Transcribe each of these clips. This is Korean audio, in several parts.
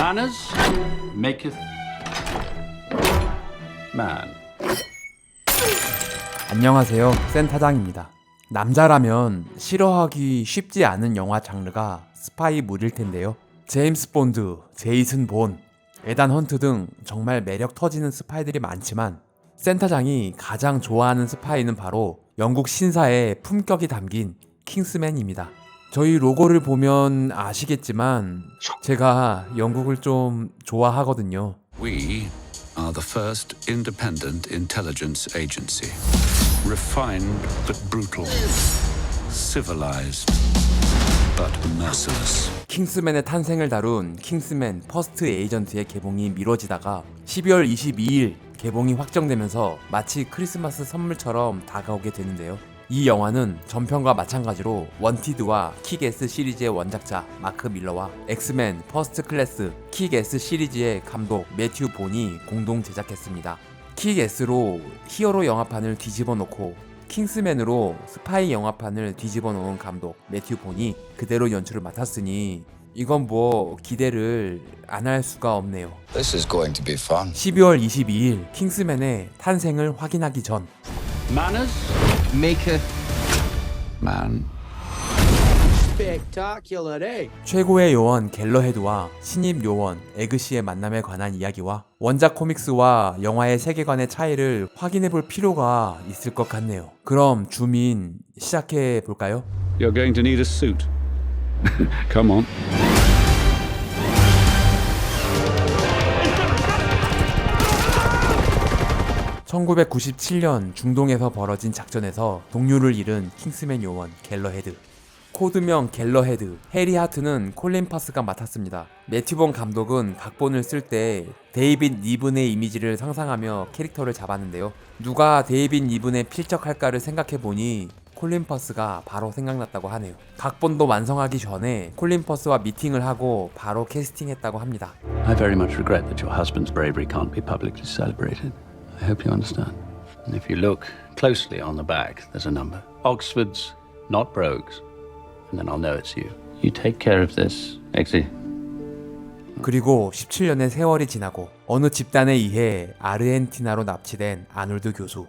Manners maketh man. 안녕하세요. 센타장입니다. 남자라면 싫어하기 쉽지 않은 영화 장르가 스파이물일 텐데요. 제임스 본드, 제이슨 본, 에단 헌트 등 정말 매력 터지는 스파이들이 많지만 센타장이 가장 좋아하는 스파이는 바로 영국 신사의 품격이 담긴 킹스맨입니다. 저희 로고를 보면 아시겠지만 제가 영국을 좀 좋아하거든요. We are the first independent intelligence agency. Refined but brutal. Civilized but merciless. 킹스맨의 탄생을 다룬 킹스맨 퍼스트 에이전트의 개봉이 미뤄지다가 12월 22일 개봉이 확정되면서 마치 크리스마스 선물처럼 다가오게 되는데요. 이 영화는 전편과 마찬가지로 원티드와 킥S 시리즈의 원작자 마크 밀러와 엑스맨 퍼스트 클래스 킥S 시리즈의 감독 매튜 본이 공동 제작했습니다. 킥S로 히어로 영화판을 뒤집어 놓고 킹스맨으로 스파이 영화판을 뒤집어 놓은 감독 매튜 본이 그대로 연출을 맡았으니 이건 뭐 기대를 안 할 수가 없네요. This is going to be fun. 12월 22일 킹스맨의 탄생을 확인하기 전 Manners maketh Man. spectacular, eh? 최고의 요원 갤러헤드와 신입 요원 에그시의 만남에 관한 이야기와 원작 코믹스와 영화의 세계관의 차이를 확인해 볼 필요가 있을 것 같네요. 그럼 주민 시작해 볼까요? You're going to need a suit. Come on. (1997년) 중동에서 벌어진 작전에서 동료를 잃은 킹스맨 요원 갤러헤드 코드명 갤러헤드 해리 하트는 콜린 파스가 맡았습니다 매튜본 감독은 각본을 쓸 때 데이빗 니븐의 이미지를 상상하며 캐릭터를 잡았는데요 누가 데이빗 니븐에 필적할까를 생각해보니 콜린 퍼스가 바로 생각났다고 하네요. 각본도 완성하기 전에 콜린 퍼스와 미팅을 하고 바로 캐스팅했다고 합니다. I very much regret that your husband's bravery can't be publicly celebrated. I hope you understand. And if you look closely on the back, there's a number Oxford's, not Brogues. And then I'll know it's you. You take care of this, Exy. 그리고 17년의 세월이 지나고 어느 집단에 의해 아르헨티나로 납치된 아놀드 교수.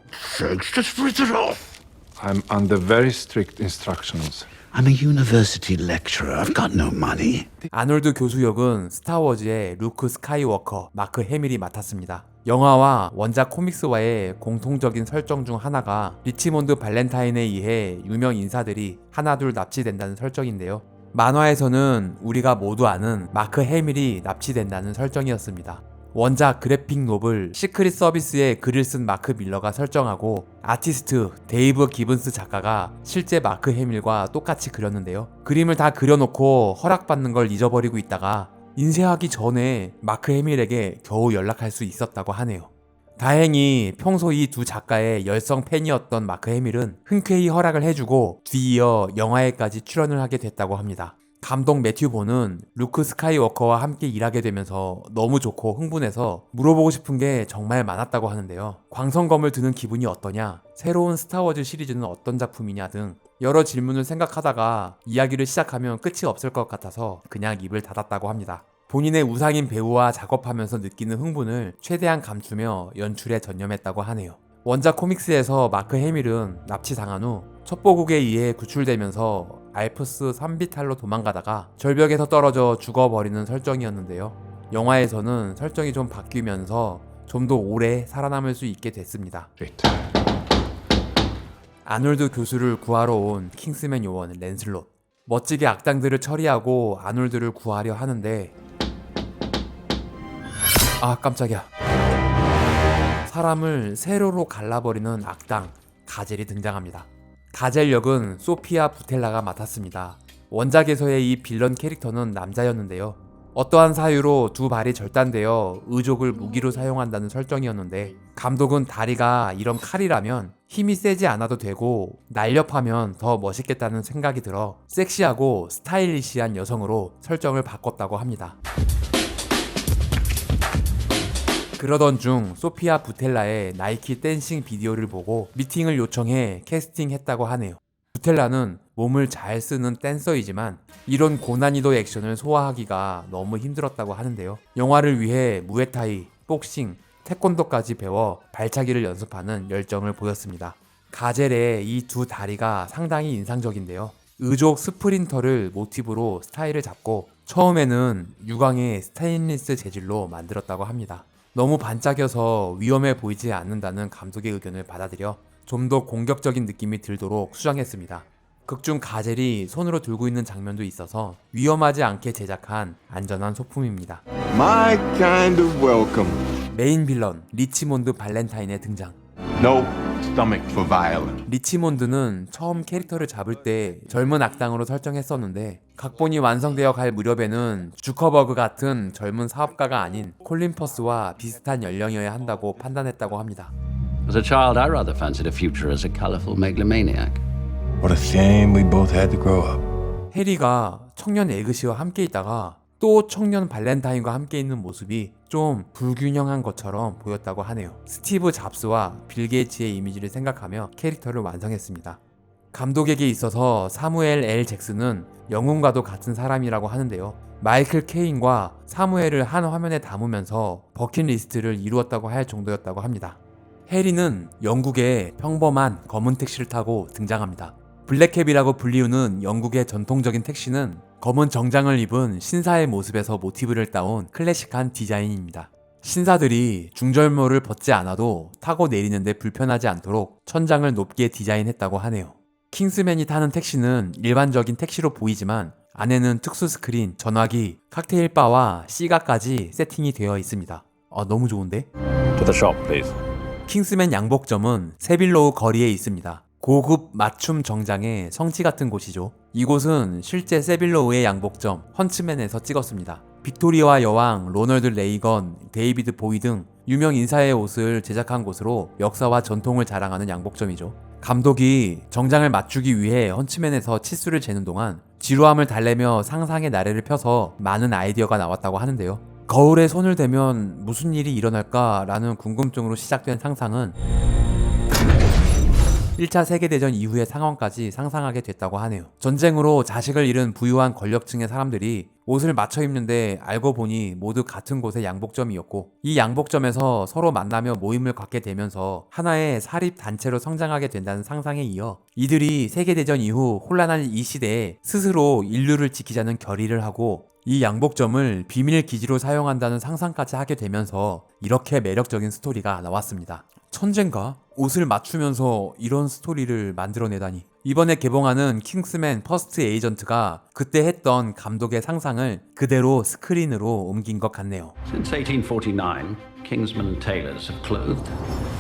I'm under very strict instructions. I'm a university lecturer. I've got no money. 아놀드 교수 역은 스타워즈의 루크 스카이워커 마크 해밀이 맡았습니다. 영화와 원작 코믹스와의 공통적인 설정 중 하나가 리치몬드 발렌타인에 의해 유명 인사들이 하나둘 납치된다는 설정인데요. 만화에서는 우리가 모두 아는 마크 해밀이 납치된다는 설정이었습니다. 원작 그래픽 노블 시크릿 서비스에 글을 쓴 마크 밀러가 설정하고 아티스트 데이브 기븐스 작가가 실제 마크 해밀과 똑같이 그렸는데요. 그림을 다 그려놓고 허락받는 걸 잊어버리고 있다가 인쇄하기 전에 마크 해밀에게 겨우 연락할 수 있었다고 하네요. 다행히 평소 이 두 작가의 열성 팬이었던 마크 해밀은 흔쾌히 허락을 해주고 뒤이어 영화에까지 출연을 하게 됐다고 합니다. 감독 매튜 본은 루크 스카이워커와 함께 일하게 되면서 너무 좋고 흥분해서 물어보고 싶은 게 정말 많았다고 하는데요. 광선검을 드는 기분이 어떠냐? 새로운 스타워즈 시리즈는 어떤 작품이냐 등 여러 질문을 생각하다가 이야기를 시작하면 끝이 없을 것 같아서 그냥 입을 닫았다고 합니다. 본인의 우상인 배우와 작업하면서 느끼는 흥분을 최대한 감추며 연출에 전념했다고 하네요. 원작 코믹스에서 마크 해밀은 납치당한 후 첩보국에 의해 구출되면서 알프스 산비탈로 도망가다가 절벽에서 떨어져 죽어버리는 설정이었는데요. 영화에서는 설정이 좀 바뀌면서 좀 더 오래 살아남을 수 있게 됐습니다. 아놀드 교수를 구하러 온 킹스맨 요원 랜슬롯. 멋지게 악당들을 처리하고 아놀드를 구하려 하는데 아 깜짝이야. 사람을 세로로 갈라버리는 악당 가젤이 등장합니다. 가젤 역은 소피아 부텔라가 맡았습니다. 원작에서의 이 빌런 캐릭터는 남자였는데요. 어떠한 사유로 두 발이 절단되어 의족을 무기로 사용한다는 설정이었는데 감독은 다리가 이런 칼이라면 힘이 세지 않아도 되고 날렵하면 더 멋있겠다는 생각이 들어 섹시하고 스타일리시한 여성으로 설정을 바꿨다고 합니다. 그러던 중 소피아 부텔라의 나이키 댄싱 비디오를 보고 미팅을 요청해 캐스팅했다고 하네요. 구텔라는 몸을 잘 쓰는 댄서이지만 이런 고난이도 액션을 소화하기가 너무 힘들었다고 하는데요. 영화를 위해 무에타이, 복싱, 태권도까지 배워 발차기를 연습하는 열정을 보였습니다. 가젤의 이 두 다리가 상당히 인상적인데요. 의족 스프린터를 모티브로 스타일을 잡고 처음에는 유광의 스테인리스 재질로 만들었다고 합니다. 너무 반짝여서 위험해 보이지 않는다는 감독의 의견을 받아들여 좀 더 공격적인 느낌이 들도록 수정했습니다. 극중 가젤이 손으로 들고 있는 장면도 있어서 위험하지 않게 제작한 안전한 소품입니다. Kind of. 메인 빌런 리치몬드 발렌타인의 등장. No stomach for violence. 리치몬드는 처음 캐릭터를 잡을 때 젊은 악당으로 설정했었는데 각본이 완성되어 갈 무렵에는 주커버그 같은 젊은 사업가가 아닌 콜린 퍼스와 비슷한 연령이어야 한다고 판단했다고 합니다. As a child, I rather fancied a future as a colourful megalomaniac. What a shame we both had to grow up. 해리가 청년 에그시와 함께 있다가 또 청년 발렌타인과 함께 있는 모습이 좀 불균형한 것처럼 보였다고 하네요. 스티브 잡스와 빌 게이츠의 이미지를 생각하며 캐릭터를 완성했습니다. 감독에게 있어서 사무엘 L 잭슨은 영웅과도 같은 사람이라고 하는데요. 마이클 케인과 사무엘을 한 화면에 담으면서 버킷리스트를 이루었다고 할 정도였다고 합니다. 해리는 영국의 평범한 검은 택시를 타고 등장합니다. 블랙캡이라고 불리우는 영국의 전통적인 택시는 검은 정장을 입은 신사의 모습에서 모티브를 따온 클래식한 디자인입니다. 신사들이 중절모를 벗지 않아도 타고 내리는데 불편하지 않도록 천장을 높게 디자인했다고 하네요. 킹스맨이 타는 택시는 일반적인 택시로 보이지만 안에는 특수 스크린, 전화기, 칵테일 바와 시가까지 세팅이 되어 있습니다. 아, 너무 좋은데? Shop. 킹스맨 양복점은 세빌로우 거리에 있습니다. 고급 맞춤 정장의 성지 같은 곳이죠. 이곳은 실제 세빌로우의 양복점 헌츠맨에서 찍었습니다. 빅토리아와 여왕, 로널드 레이건, 데이비드 보이 등 유명 인사의 옷을 제작한 곳으로 역사와 전통을 자랑하는 양복점이죠. 감독이 정장을 맞추기 위해 헌츠맨에서 치수를 재는 동안 지루함을 달래며 상상의 나래를 펴서 많은 아이디어가 나왔다고 하는데요. 거울에 손을 대면 무슨 일이 일어날까라는 궁금증으로 시작된 상상은 1차 세계대전 이후의 상황까지 상상하게 됐다고 하네요. 전쟁으로 자식을 잃은 부유한 권력층의 사람들이 옷을 맞춰 입는데 알고 보니 모두 같은 곳의 양복점이었고 이 양복점에서 서로 만나며 모임을 갖게 되면서 하나의 사립 단체로 성장하게 된다는 상상에 이어 이들이 세계대전 이후 혼란한 이 시대에 스스로 인류를 지키자는 결의를 하고 이 양복점을 비밀 기지로 사용한다는 상상까지 하게 되면서 이렇게 매력적인 스토리가 나왔습니다. 천재인가? 옷을 맞추면서 이런 스토리를 만들어내다니. 이번에 개봉하는 킹스맨 퍼스트 에이전트가 그때 했던 감독의 상상을 그대로 스크린으로 옮긴 것 같네요. Since 1849, Kingsmen and tailors have clothed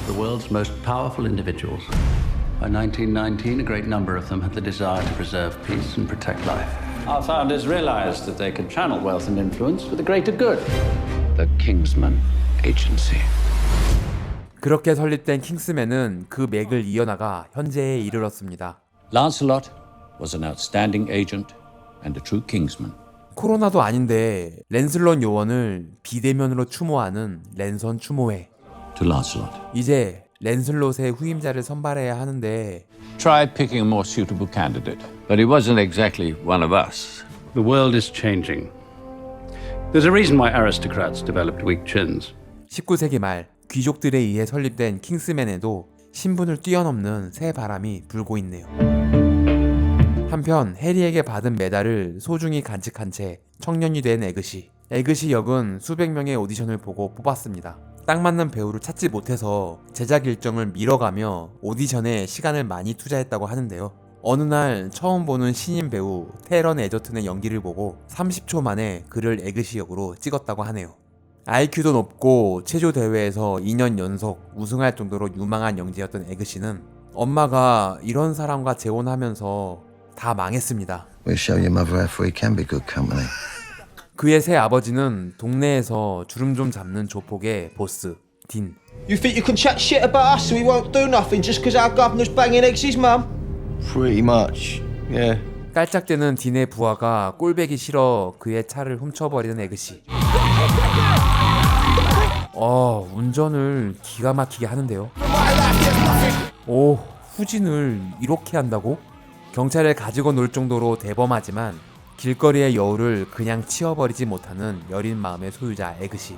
the world's most powerful individuals. By 1919, a great number of them had the desire to preserve peace and protect life. Our founders realized that they could channel wealth and influence for the greater good. The Kingsman Agency. 그렇게 설립된 킹스맨은 그 맥을 이어나가 현재에 이르렀습니다. Lancelot was an outstanding agent and a true kingsman. 코로나도 아닌데 랜슬런 요원을 비대면으로 추모하는 랜선 추모회. To Lancelot. 이제 랜슬롯의 후임자를 선발해야 하는데 Try picking a more suitable candidate. But he wasn't exactly one of us. The world is changing. There's a reason why aristocrats developed weak chins. 19세기 말 귀족들에 의해 설립된 킹스맨에도 신분을 뛰어넘는 새 바람이 불고 있네요. 한편 해리에게 받은 메달을 소중히 간직한 채 청년이 된 에그시. 에그시 역은 수백 명의 오디션을 보고 뽑았습니다. 딱 맞는 배우를 찾지 못해서 제작 일정을 미뤄가며 오디션에 시간을 많이 투자했다고 하는데요. 어느 날 처음 보는 신인 배우 테런 에저튼의 연기를 보고 30초 만에 그를 에그시 역으로 찍었다고 하네요. IQ도 높고 체조 대회에서 2년 연속 우승할 정도로 유망한 영재였던 에그 씨는 엄마가 이런 사람과 재혼하면서 다 망했습니다. We'll show your mother therefore we can be good company. 그의 새 아버지는 동네에서 주름 좀 잡는 조폭의 보스 딘. You think you can chat shit about us so we won't do nothing just because our governor's banging Ex's mum? Pretty much. Yeah. 깔짝대는 딘의 부하가 꼴배기 싫어 그의 차를 훔쳐버리는 에그씨. 어, 운전을 기가 막히게 하는데요. 오, 후진을 이렇게 한다고? 경찰을 가지고 놀 정도로 대범하지만 길거리의 여우를 그냥 치워버리지 못하는 여린 마음의 소유자 에그시.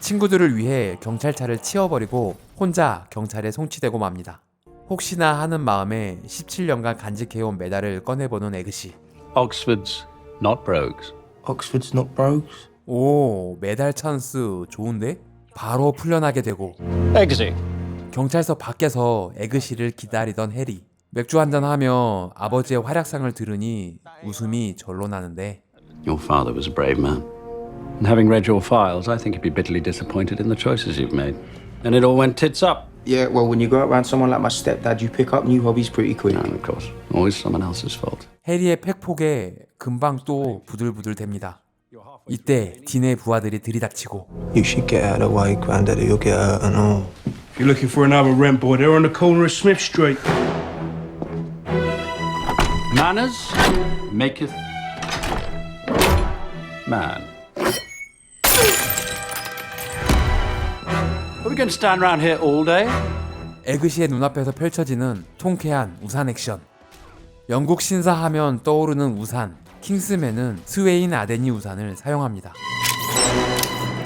친구들을 위해 경찰차를 치워버리고 혼자 경찰에 송치되고 맙니다. 혹시나 하는 마음에 17년간 간직해온 메달을 꺼내보는 에그시. Oxfords, not brogues. Oxford's not brogues. 오, 메달 찬스 좋은데? 바로 풀려나게 되고 Eggsy. 경찰서 밖에서 에그시를 기다리던 해리. 맥주 한잔 하며 아버지의 활약상을 들으니 웃음이 절로 나는데 Your father was a brave man. And having read your files, I think you'd be bitterly disappointed in the choices you've made. And it all went tits up. Yeah, well, when you go around someone like my stepdad, you pick up new hobbies pretty quick. And of course, always someone else's fault. 해리의 팩폭에 금방 또 부들부들 됩니다. 이때 딘의 부하들이 들이닥치고 You should get out of the way, Granddaddy. You'll get hurt and all. If you're looking for another rent boy, they're on the corner of Smith Street. Manners maketh man. Are we going to stand around here all day? 에그시의 눈앞에서 펼쳐지는 통쾌한 우산 액션. 영국 신사하면 떠오르는 우산. 킹스맨은 스웨인 아데니 우산을 사용합니다.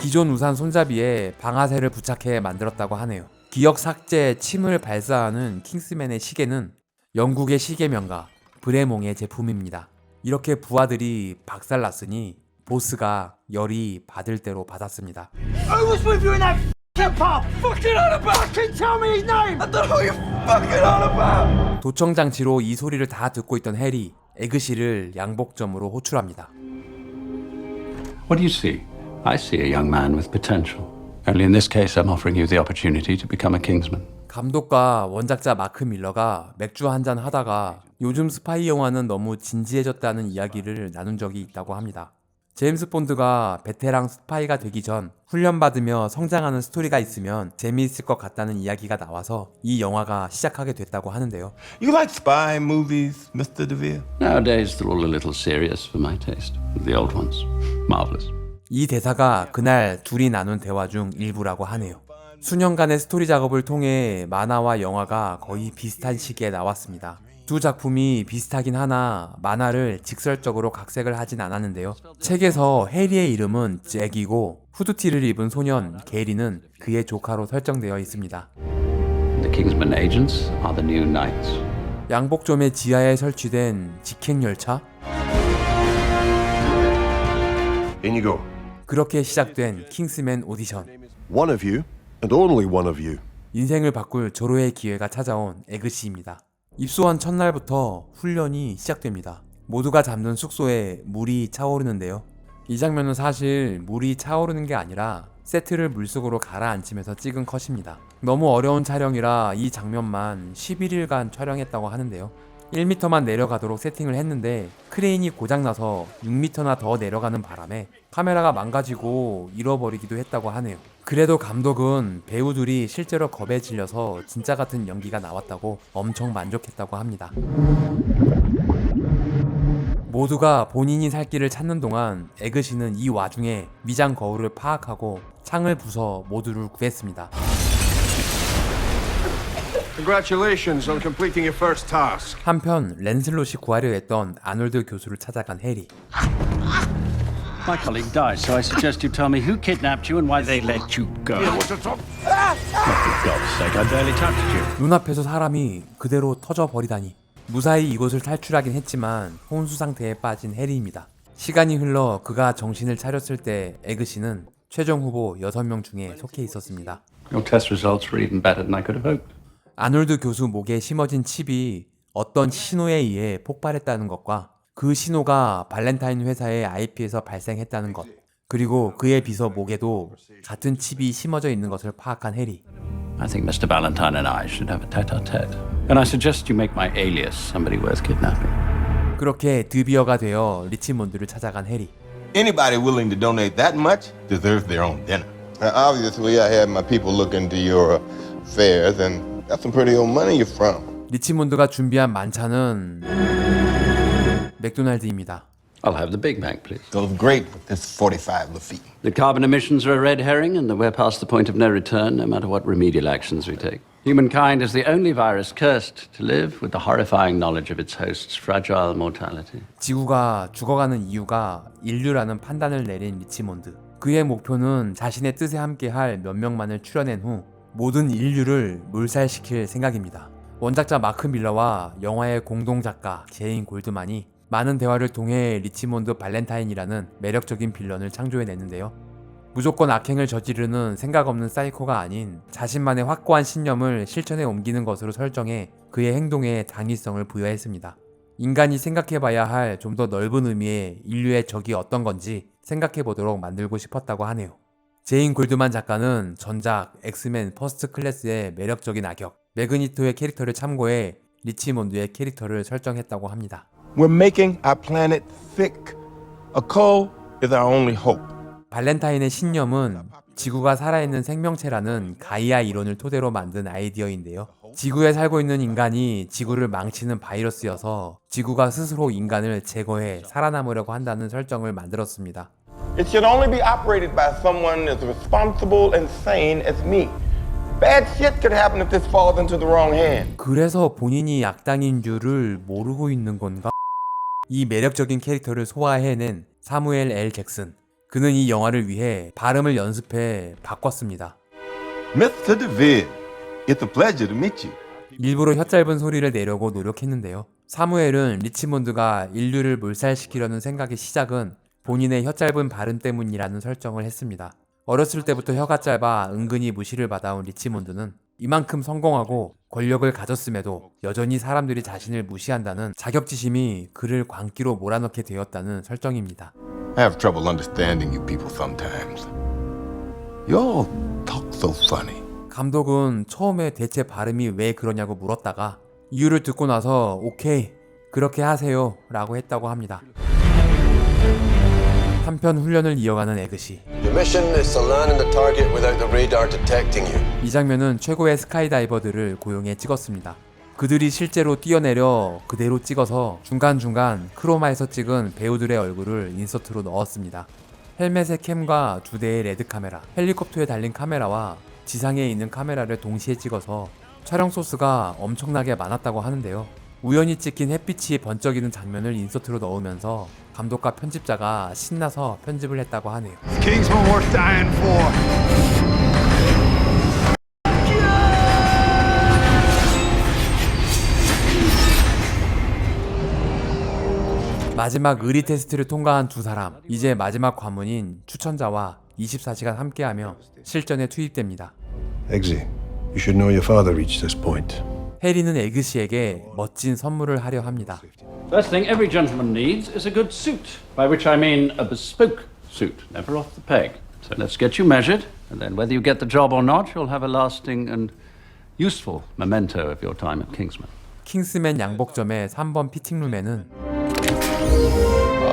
기존 우산 손잡이에 방아쇠를 부착해 만들었다고 하네요. 기억 삭제 침을 발사하는 킹스맨의 시계는 영국의 시계 명가 브레몽의 제품입니다. 이렇게 부하들이 박살났으니 보스가 열이 받을 대로 받았습니다. Who was with you in that f***ing pub? Fucking on about! Fucking tell me his name! I don't know what you're fucking on about! 도청 장치로 이 소리를 다 듣고 있던 해리, 에그시를 양복점으로 호출합니다. What do you see? I see a young man with potential. Only in this case, I'm offering you the opportunity to become a Kingsman. 감독과 원작자 마크 밀러가 맥주 한 잔 하다가 요즘 스파이 영화는 너무 진지해졌다는 이야기를 나눈 적이 있다고 합니다. 제임스 본드가 베테랑 스파이가 되기 전 훈련받으며 성장하는 스토리가 있으면 재미있을 것 같다는 이야기가 나와서 이 영화가 시작하게 됐다고 하는데요. You like spy movies, Mr. DeVere? Nowadays, they're all a little serious for my taste. The old ones, marvelous. 이 대사가 그날 둘이 나눈 대화 중 일부라고 하네요. 수년간의 스토리 작업을 통해 만화와 영화가 거의 비슷한 시기에 나왔습니다. 두 작품이 비슷하긴 하나 만화를 직설적으로 각색을 하진 않았는데요. 책에서 해리의 이름은 잭이고 후드티를 입은 소년 게리는 그의 조카로 설정되어 있습니다. The Kingsman agents are the new knights. 양복점의 지하에 설치된 직행 열차? 그렇게 시작된 킹스맨 오디션. One of you, and only one of you. 인생을 바꿀 절호의 기회가 찾아온 에그시입니다. 입소한 첫날부터 훈련이 시작됩니다. 모두가 잠든 숙소에 물이 차오르는데요. 이 장면은 사실 물이 차오르는 게 아니라 세트를 물속으로 가라앉히면서 찍은 컷입니다. 너무 어려운 촬영이라 이 장면만 11일간 촬영했다고 하는데요. 1m만 내려가도록 세팅을 했는데 크레인이 고장나서 6m나 더 내려가는 바람에 카메라가 망가지고 잃어버리기도 했다고 하네요. 그래도 감독은 배우들이 실제로 겁에 질려서 진짜 같은 연기가 나왔다고 엄청 만족했다고 합니다. 모두가 본인이 살 길을 찾는 동안 에그시는 이 와중에 미장 거울을 파악하고 창을 부숴 모두를 구했습니다. 한편 랜슬롯이 구하려 했던 아놀드 교수를 찾아간 해리. My colleague died, so I suggest you tell me who kidnapped you and why they let you go. Top? For God's sake, I barely touched you. 눈앞에서 사람이 그대로 터져 버리다니. 무사히 이곳을 탈출하긴 했지만 혼수 상태에 빠진 해리입니다. 시간이 흘러 그가 정신을 차렸을 때 에그시는 최종 후보 6명 중에 속해 있었습니다. Your test results were even better than I could have hoped. 아놀드 교수 목에 심어진 칩이 어떤 신호에 의해 폭발했다는 것과 그 신호가 발렌타인 회사의 IP에서 발생했다는 것, 그리고 그의 비서 목에도 같은 칩이 심어져 있는 것을 파악한 해리. I think Mr. Valentine and I should have a tete-a-tete. And I suggest you make my alias somebody worth kidnapping. 그렇게 드비어가 되어 리치몬드를 찾아간 해리. Anybody willing to donate that much deserves their own dinner. obviously, I had my people look into your affairs, and that's some pretty old money you're from. 리치몬드가 준비한 만찬은 맥도날드입니다. I'll have the Big Mac, please. Goes great with this 45 Lafitte. The carbon emissions are a red herring, and we're past the point of no return, no matter what remedial actions we take. Humankind is the only virus cursed to live with the horrifying knowledge of its host's fragile mortality. 지구가 죽어가는 이유가 인류라는 판단을 내린 리치몬드. 그의 목표는 자신의 뜻에 함께할 몇 명만을 추려낸 후 모든 인류를 몰살시킬 생각입니다. 원작자 마크 밀러와 영화의 공동 작가 제인 골드만이 많은 대화를 통해 리치몬드 발렌타인이라는 매력적인 빌런을 창조해냈는데요. 무조건 악행을 저지르는 생각 없는 사이코가 아닌 자신만의 확고한 신념을 실천에 옮기는 것으로 설정해 그의 행동에 당위성을 부여했습니다. 인간이 생각해봐야 할 좀 더 넓은 의미의 인류의 적이 어떤 건지 생각해보도록 만들고 싶었다고 하네요. 제인 골드만 작가는 전작 엑스맨 퍼스트 클래스의 매력적인 악역 매그니토의 캐릭터를 참고해 리치몬드의 캐릭터를 설정했다고 합니다. We're making our planet thick. A coal is our only hope. 발렌타인의 신념은 지구가 살아있는 생명체라는 가이아 이론을 토대로 만든 아이디어인데요. 지구에 살고 있는 인간이 지구를 망치는 바이러스여서 지구가 스스로 인간을 제거해 살아남으려고 한다는 설정을 만들었습니다. It should only be operated by someone as responsible and sane as me. Bad shit could happen if this falls into the wrong hand. 그래서 본인이 악당인 줄을 모르고 있는 건가? 이 매력적인 캐릭터를 소화해낸 사무엘 L. 잭슨. 그는 이 영화를 위해 발음을 연습해 바꿨습니다. Mr. DeVille, it's a pleasure to meet you. 일부러 혀짧은 소리를 내려고 노력했는데요. 사무엘은 리치몬드가 인류를 몰살시키려는 생각의 시작은 본인의 혀짧은 발음 때문이라는 설정을 했습니다. 어렸을 때부터 혀가 짧아 은근히 무시를 받아온 리치몬드는 이만큼 성공하고 권력을 가졌음에도 여전히 사람들이 자신을 무시한다는 자격지심이 그를 광기로 몰아넣게 되었다는 설정입니다. I have trouble understanding you people sometimes. You all talk so funny. 감독은 처음에 대체 발음이 왜 그러냐고 물었다가 이유를 듣고 나서 오케이 그렇게 하세요 라고 했다고 합니다. 한편 훈련을 이어가는 에그시. 이 장면은 최고의 스카이다이버들을 고용해 찍었습니다. 그들이 실제로 뛰어내려 그대로 찍어서 중간중간 크로마에서 찍은 배우들의 얼굴을 인서트로 넣었습니다. 헬멧의 캠과 두 대의 레드 카메라, 헬리콥터에 달린 카메라와 지상에 있는 카메라를 동시에 찍어서 촬영 소스가 엄청나게 많았다고 하는데요. 우연히 찍힌 햇빛이 번쩍이는 장면을 인서트로 넣으면서 감독과 편집자가 신나서 편집을 했다고 하네요. Kingsman worth dying for. 마지막 의리 테스트를 통과한 두 사람, 이제 마지막 관문인 추천자와 24시간 함께하며 실전에 투입됩니다. Eggsy, you should know your father reached this point. 해리는 에그시에게 멋진 선물을 하려 합니다. First thing every gentleman needs is a good suit, by which I mean a bespoke suit, never off the peg. So let's get you measured, and then whether you get the job or not, you'll have a lasting and useful memento of your time at Kingsman. 킹스맨 양복점의 3번 피팅룸에는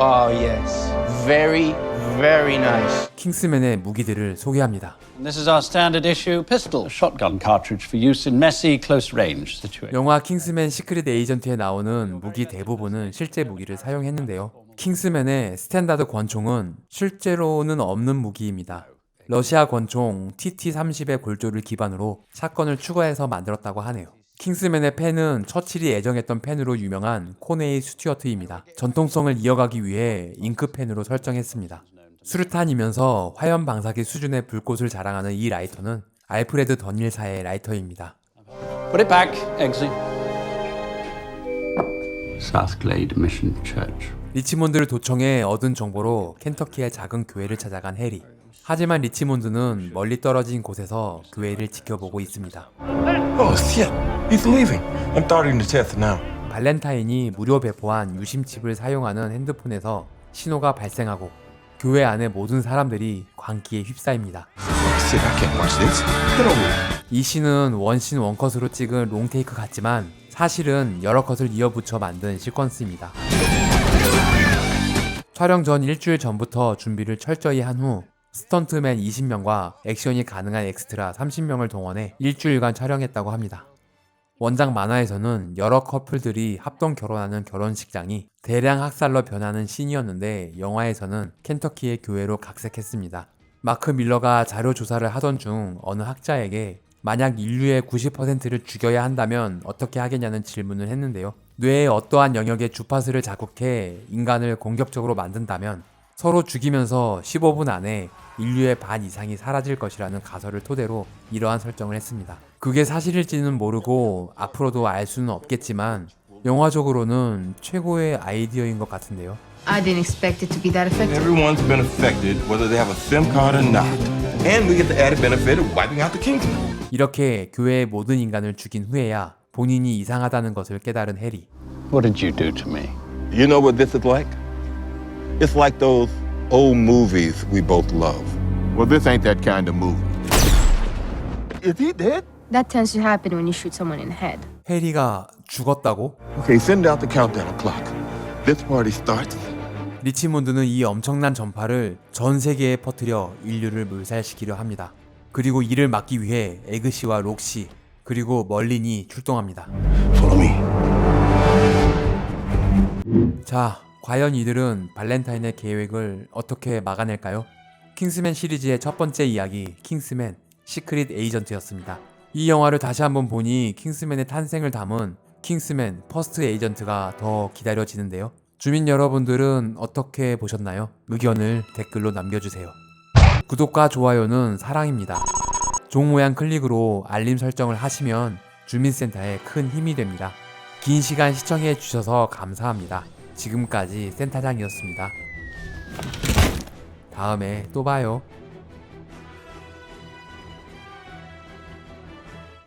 Oh, yes. Very, very nice. 킹스맨의 무기들을 소개합니다. This is our standard issue pistol, a shotgun cartridge for use in messy, close range situations. 영화 킹스맨 시크릿 에이전트에 나오는 무기 대부분은 실제 무기를 사용했는데요. 킹스맨의 스탠다드 권총은 실제로는 없는 무기입니다. 러시아 권총 TT-30의 골조를 기반으로 사건을 추가해서 만들었다고 하네요. 킹스맨의 펜은 처칠이 애정했던 펜으로 유명한 코네이 스튜어트입니다. 전통성을 이어가기 위해 잉크펜으로 설정했습니다. 수류탄이면서 화염 방사기 수준의 불꽃을 자랑하는 이 라이터는 알프레드 더닐사의 라이터입니다. Put it back, Eggsy. South Glade Mission Church. 리치몬드를 도청해 얻은 정보로 켄터키의 작은 교회를 찾아간 해리. 하지만 리치몬드는 멀리 떨어진 곳에서 교회를 지켜보고 있습니다. Oh, shit. He's leaving. I'm starting the test now. 발렌타인이 무료 배포한 유심칩을 사용하는 핸드폰에서 신호가 발생하고 교회 안의 모든 사람들이 광기에 휩싸입니다. 이 씬은 원신 원컷으로 찍은 롱테이크 같지만 사실은 여러 컷을 이어붙여 만든 시퀀스입니다. 촬영 전 일주일 전부터 준비를 철저히 한 후 스턴트맨 20명과 액션이 가능한 엑스트라 30명을 동원해 일주일간 촬영했다고 합니다. 원작 만화에서는 여러 커플들이 합동 결혼하는 결혼식장이 대량 학살로 변하는 씬이었는데 영화에서는 켄터키의 교회로 각색했습니다. 마크 밀러가 자료 조사를 하던 중 어느 학자에게 만약 인류의 90%를 죽여야 한다면 어떻게 하겠냐는 질문을 했는데요. 뇌의 어떠한 영역에 주파수를 자극해 인간을 공격적으로 만든다면 서로 죽이면서 15분 안에 인류의 반 이상이 사라질 것이라는 가설을 토대로 이러한 설정을 했습니다. 그게 사실일지는 모르고 앞으로도 알 수는 없겠지만 영화적으로는 최고의 아이디어인 것 같은데요. I didn't expect it to be that effective. Everyone's been affected, whether they have a SIM card or not. And we get the added benefit of wiping out the Kingsmen. 이렇게 교회의 모든 인간을 죽인 후에야 본인이 이상하다는 것을 깨달은 해리. What did you do to me? You know what this is like? It's like those old movies we both love. Well, this ain't that kind of movie. Is he dead? That tends to happen when you shoot someone in the head. 해리가 죽었다고? Okay, send out the countdown clock. This party starts. 리치몬드는 이 엄청난 전파를 전 세계에 퍼뜨려 인류를 몰살시키려 합니다. 그리고 이를 막기 위해 에그씨와 록시 그리고 멀린이 출동합니다. Follow me. 자, 과연 이들은 발렌타인의 계획을 어떻게 막아낼까요? 킹스맨 시리즈의 첫 번째 이야기, 킹스맨 시크릿 에이전트였습니다. 이 영화를 다시 한번 보니 킹스맨의 탄생을 담은 킹스맨 퍼스트 에이전트가 더 기다려지는데요. 주민 여러분들은 어떻게 보셨나요? 의견을 댓글로 남겨주세요. 구독과 좋아요는 사랑입니다. 종 모양 클릭으로 알림 설정을 하시면 주민센터에 큰 힘이 됩니다. 긴 시간 시청해 주셔서 감사합니다. 지금까지 센터장이었습니다. 다음에 또 봐요.